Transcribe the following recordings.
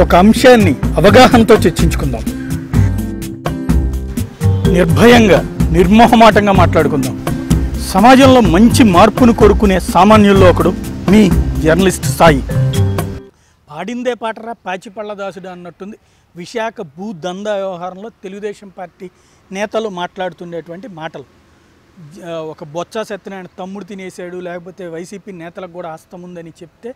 ఒక అంశాన్ని అవగాహనతో చర్చించుకుందాం. నిర్భయంగా నిర్మోహమాటంగా మాట్లాడుకుందాం. సమాజంలో మంచి మార్పును కోరుకునే సామాన్యుల్లో ఒకడు మీ జర్నలిస్ట్ సాయి. పాడిందే పాటరా పాచిపళ్ళదాసుడు అన్నట్టుంది. విశాఖ భూ దందా వ్యవహారంలో తెలుగుదేశం పార్టీ నేతలు మాట్లాడుతుండేటువంటి మాటలు. ఒక బొత్స సత్యనారాయణ తమ్ముడు తినేసాడు లేకపోతే వైసీపీ నేతలకు కూడా హస్తం ఉందని చెప్తే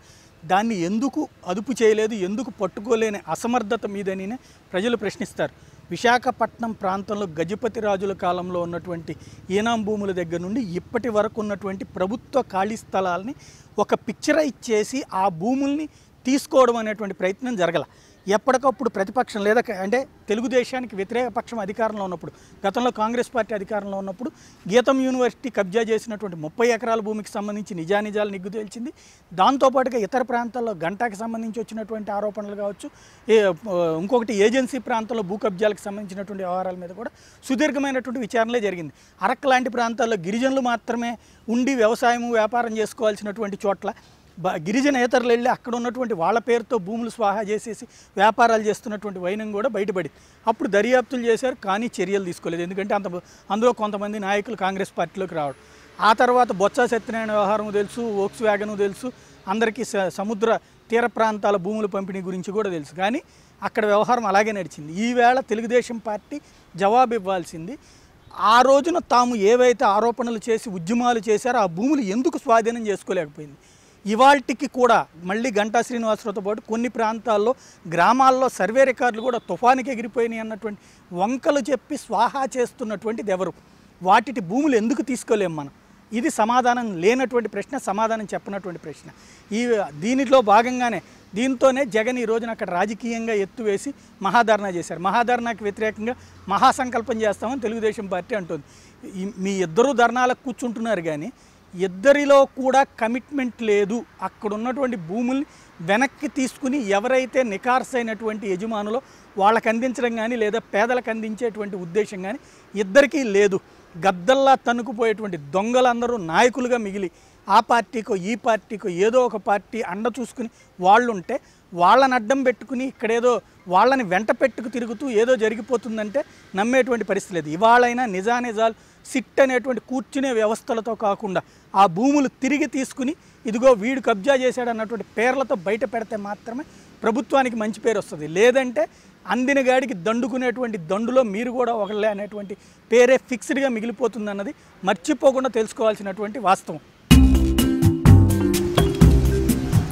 దాన్ని ఎందుకు అదుపు చేయలేదు ఎందుకు పట్టుకోలేని అసమర్థత మీదని ప్రజలు ప్రశ్నిస్తారు. విశాఖపట్నం ప్రాంతంలో గజపతి రాజుల కాలంలో ఉన్నటువంటి ఈనాం భూముల దగ్గర నుండి ఇప్పటి వరకు ఉన్నటువంటి ప్రభుత్వ ఖాళీ స్థలాల్ని ఒక పిక్చరైజ్ చేసి ఆ భూముల్ని తీసుకోవడం అనేటువంటి ప్రయత్నం జరగల. ఎప్పటికప్పుడు ప్రతిపక్షం లేదా అంటే తెలుగుదేశానికి వ్యతిరేక పక్షం అధికారంలో ఉన్నప్పుడు గతంలో కాంగ్రెస్ పార్టీ అధికారంలో ఉన్నప్పుడు గీతం యూనివర్సిటీ కబ్జా చేసినటువంటి ముప్పై ఎకరాల భూమికి సంబంధించి నిజానిజాలు నిగ్గు తేల్చింది. దాంతోపాటుగా ఇతర ప్రాంతాల్లో గంటాకి సంబంధించి వచ్చినటువంటి ఆరోపణలు కావచ్చు ఇంకొకటి ఏజెన్సీ ప్రాంతంలో భూ కబ్జాలకు సంబంధించినటువంటి వ్యవహారాల మీద కూడా సుదీర్ఘమైనటువంటి విచారణలే జరిగింది. అరక్ లాంటి ప్రాంతాల్లో గిరిజనులు మాత్రమే ఉండి వ్యవసాయం వ్యాపారం చేసుకోవాల్సినటువంటి చోట్ల గిరిజనేతరులు వెళ్ళి అక్కడ ఉన్నటువంటి వాళ్ళ పేరుతో భూములు స్వాహా చేసేసి వ్యాపారాలు చేస్తున్నటువంటి వైనం కూడా బయటపడింది. అప్పుడు దర్యాప్తులు చేశారు కానీ చర్యలు తీసుకోలేదు. ఎందుకంటే అంత అందులో కొంతమంది నాయకులు కాంగ్రెస్ పార్టీలోకి రావడం. ఆ తర్వాత బొత్స సత్యనారాయణ వ్యవహారం తెలుసు ఓక్స్ వ్యాగన్ తెలుసు అందరికీ స- సముద్ర తీర ప్రాంతాల భూముల పంపిణీ గురించి కూడా తెలుసు. కానీ అక్కడ వ్యవహారం అలాగే నడిచింది. ఈవేళ తెలుగుదేశం పార్టీ జవాబు ఇవ్వాల్సింది ఆ రోజున తాము ఏవైతే ఆరోపణలు చేసి ఉద్యమాలు చేశారో ఆ భూములు ఎందుకు స్వాధీనం చేసుకోలేకపోయింది? ఇవాల్టికి కూడా మళ్ళీ గంటా శ్రీనివాసరావుతో పాటు కొన్ని ప్రాంతాల్లో గ్రామాల్లో సర్వే రికార్డులు కూడా తుఫానికి ఎగిరిపోయినాయి అన్నటువంటి వంకలు చెప్పి స్వాహా చేస్తున్నటువంటిది ఎవరు? వాటి భూములు ఎందుకు తీసుకోలేము మనం? ఇది సమాధానం లేనటువంటి ప్రశ్న సమాధానం చెప్పనటువంటి ప్రశ్న. ఈ దీనిలో భాగంగానే దీంతోనే జగన్ ఈ రోజున అక్కడ రాజకీయంగా ఎత్తువేసి మహాధర్నా చేశారు. మహాధర్నాకి వ్యతిరేకంగా మహాసంకల్పం చేస్తామని తెలుగుదేశం పార్టీ అంటుంది. మీ ఇద్దరు ధర్నాలకు కూర్చుంటున్నారు కానీ ఇద్దరిలో కూడా కమిట్మెంట్ లేదు. అక్కడ ఉన్నటువంటి భూముల్ని వెనక్కి తీసుకుని ఎవరైతే నికార్సైనటువంటి యజమానులో వాళ్ళకి అందించడం కానీ లేదా పేదలకు అందించేటువంటి ఉద్దేశం కానీ ఇద్దరికీ లేదు. గద్దల్లా తన్నుకుపోయేటువంటి దొంగలందరూ నాయకులుగా మిగిలి ఆ పార్టీకో ఈ పార్టీకో ఏదో ఒక పార్టీ అండ చూసుకుని వాళ్ళు ఉంటే వాళ్ళని అడ్డం పెట్టుకుని ఇక్కడేదో వాళ్ళని వెంట పెట్టుకు తిరుగుతూ ఏదో జరిగిపోతుందంటే నమ్మేటువంటి పరిస్థితి లేదు. ఇవాళైనా నిజానిజాలు సిట్ అనేటువంటి కూర్చునే వ్యవస్థలతో కాకుండా ఆ భూములు తిరిగి తీసుకుని ఇదిగో వీడు కబ్జా చేశాడు అన్నటువంటి పేర్లతో బయట పెడితే మాత్రమే ప్రభుత్వానికి మంచి పేరు వస్తుంది. లేదంటే అందిన గాడికి దండుకునేటువంటి దండులో మీరు కూడా ఒకళ్ళే అనేటువంటి పేరే ఫిక్స్డ్గా మిగిలిపోతుందన్నది మర్చిపోకుండా తెలుసుకోవాల్సినటువంటి వాస్తవం.